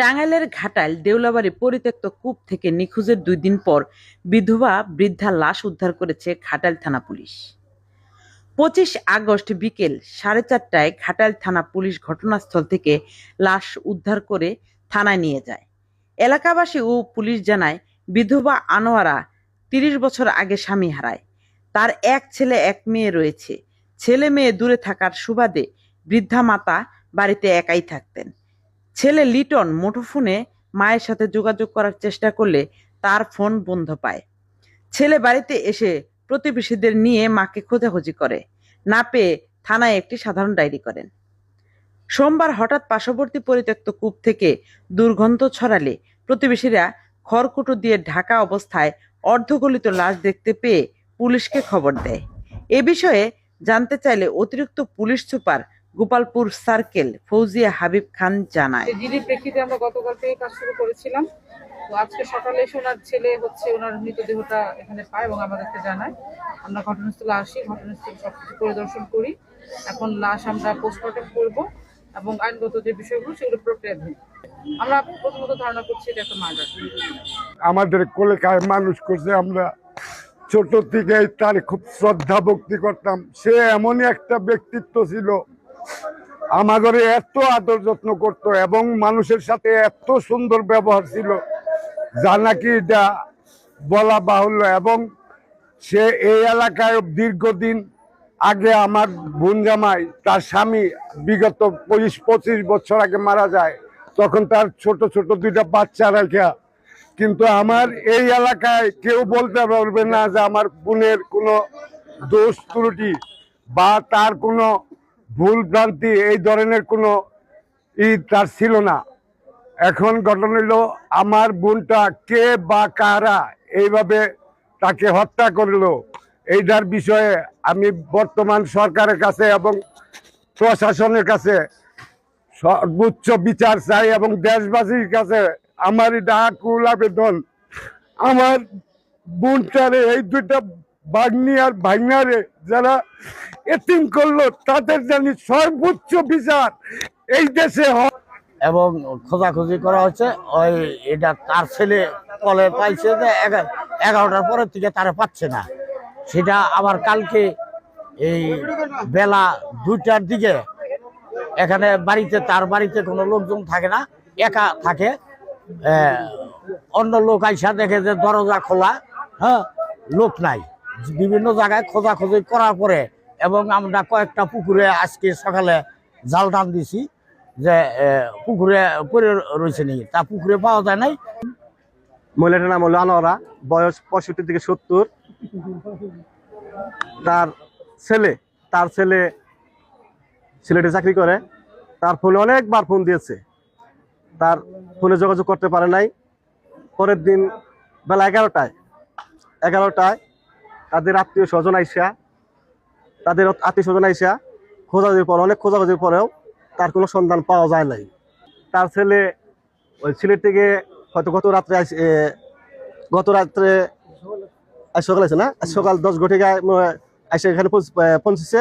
টাঙ্গাইলের ঘাটাইল দেউলাবাড়ি পরিত্যক্ত কূপ থেকে নিখোঁজের দুই দিন পর বিধবা বৃদ্ধা লাশ উদ্ধার করেছে ঘাটাইল থানা পুলিশ। পঁচিশ আগস্ট বিকেল সাড়ে চারটায় ঘাটাইল থানা পুলিশ ঘটনাস্থল থেকে লাশ উদ্ধার করে থানায় নিয়ে যায়। এলাকাবাসী ও পুলিশ জানায়, বিধবা আনোয়ারা তিরিশ বছর আগে স্বামী হারায়। তার এক ছেলে, এক মেয়ে রয়েছে। ছেলে মেয়ে দূরে থাকার সুবাদে বৃদ্ধা মাতা বাড়িতে একাই থাকতেন। ছেলে লিটন মুঠোফোনে মায়ের সাথে যোগাযোগ করার চেষ্টা করলে তার ফোন বন্ধ পায়। ছেলে বাড়িতে এসে প্রতিবেশীদের নিয়ে মাকে খোঁজাখুঁজি করে। না পেয়ে থানায় একটি সাধারণ ডায়েরি করেন। সোমবার হঠাৎ পার্শ্ববর্তী পরিত্যক্ত কূপ থেকে দুর্গন্ধ ছড়ালে প্রতিবেশীরা খড়কুটো দিয়ে ঢাকা অবস্থায় অর্ধগলিত লাশ দেখতে পেয়ে পুলিশকে খবর দেয়। এ বিষয়ে জানতে চাইলে অতিরিক্ত police super Gopalpur circle Fauzia Habib Khan জানায়। জিডির প্রেক্ষিতে আমরা গতকাল থেকে কাজ শুরু করেছিলাম। তো আজকে সকালে এসে ওনার ছেলে হচ্ছে ওনার মৃতদেহটা এখানে পায় এবং আমাদেরকে জানায়। আমরা ঘটনাস্থলে আসি ঘটনাস্থলে সবকিছু পরিদর্শন করি। এখন লাশ আমরা পোস্টমর্টম করব এবং আইনগত যে বিষয়গুলো সেগুলো প্রক্রিয়াধীন আমরা প্রথমত ধারণা করছি এটা একটা মার্ডার আমাদের কলেকায় মানুষ করছে আমরা ছোট থেকে তার খুব শ্রদ্ধা ভক্তি করতাম। সে এমনই একটা ব্যক্তিত্ব ছিল আমাদের এত আদর যত্ন করত এবং মানুষের সাথে এত সুন্দর ব্যবহার ছিল, যা নাকি এটা বলা বাহুল্য এবং সে এই এলাকায় দীর্ঘদিন আগে আমার বোন জামাই, তার স্বামী বিগত পঁচিশ পঁচিশ বছর আগে মারা যায়, তখন তার ছোট ছোট দুইটা বাচ্চা রাখা কিন্তু আমার এই এলাকায় কেউ বলতে পারবে না যে আমার বোনের কোনো দোষ, ত্রুটি বা তার কোনো ভুল ভ্রান্তি এই ধরনের কোনো ই তার ছিল না। এখন ঘটনা হলো আমার বোনটা কে বা কারা এইভাবে তাকে হত্যা করল, এইটার বিষয়ে আমি বর্তমান সরকারের কাছে এবং প্রশাসনের কাছে সর্বোচ্চ বিচার চাই এবং দেশবাসীর কাছে আমার এটা আকুল আবেদন। আমার বোনটারে, এই দুইটা বাগনি আর ভাগনারে যারা এতিম করল, তাদের জানি সর্বোচ্চ বিচার এই দেশে এবং খোঁজাখুঁজি করা হচ্ছে, ওই এটা তার ছেলে কলে পাইছে যে এগা- এগারোটার পরের থেকে তারা পাচ্ছে না। সেটা আবার কালকে এই বেলা দুইটার দিকে, এখানে বাড়িতে, তার বাড়িতে কোনো লোকজন থাকে না, একা থাকে। অন্য লোক আইসা দেখে যে দরজা খোলা হ্যাঁ লোক নাই। বিভিন্ন জায়গায় খোঁজাখুঁজি করার পরে এবং আমরা কয়েকটা পুকুরে আজকে সকালে জাল টান দিছি যে পুকুরে পড়ে রয়েছে নাকি? তা পুকুরে পাওয়া যায় নাই। মহিলাটার নাম হলো আনোয়ারা, বয়স পঁয়ষট্টি থেকে সত্তর। তার ছেলে তার ছেলে সিলেটে চাকরি করে, তার ফোনে অনেকবার ফোন দিয়েছে। তার ফোনে যোগাযোগ করতে পারে নাই। পরের দিন বেলা এগারোটায় এগারোটায় তাদের আত্মীয় স্বজন আইসা তাদের আত্মীয় স্বজন আইসা খোঁজাখুঁজির পর, অনেক খোঁজাখুঁজির পরেও তার কোনো সন্ধান পাওয়া যায় নাই। তার ছেলে ওই সিলেট থেকে হয়তো গত রাত্রে গত রাত্রে আজ সকাল আছে না? সকাল দশ ঘটিকায় এসে এখানে পৌঁছ- পৌঁছেছে।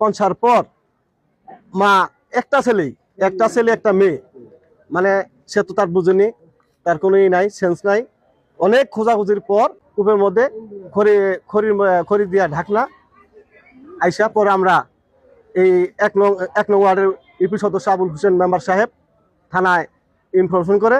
পৌঁছার পর মা একটা ছেলে একটা ছেলে, একটা মেয়ে। মানে সে তো তার বুঝেনি, তার কোনো ই নাই সেন্স নাই। অনেক খোঁজাখুঁজির পর কূপের মধ্যে খড়ি খড়ির খড়ি দিয়া ঢাকনা আইসা পরে আমরা এই এক নং এক নং ওয়ার্ডের ইপি সদস্য আবুল হোসেন মেম্বার সাহেব থানায় ইনফরমেশন করে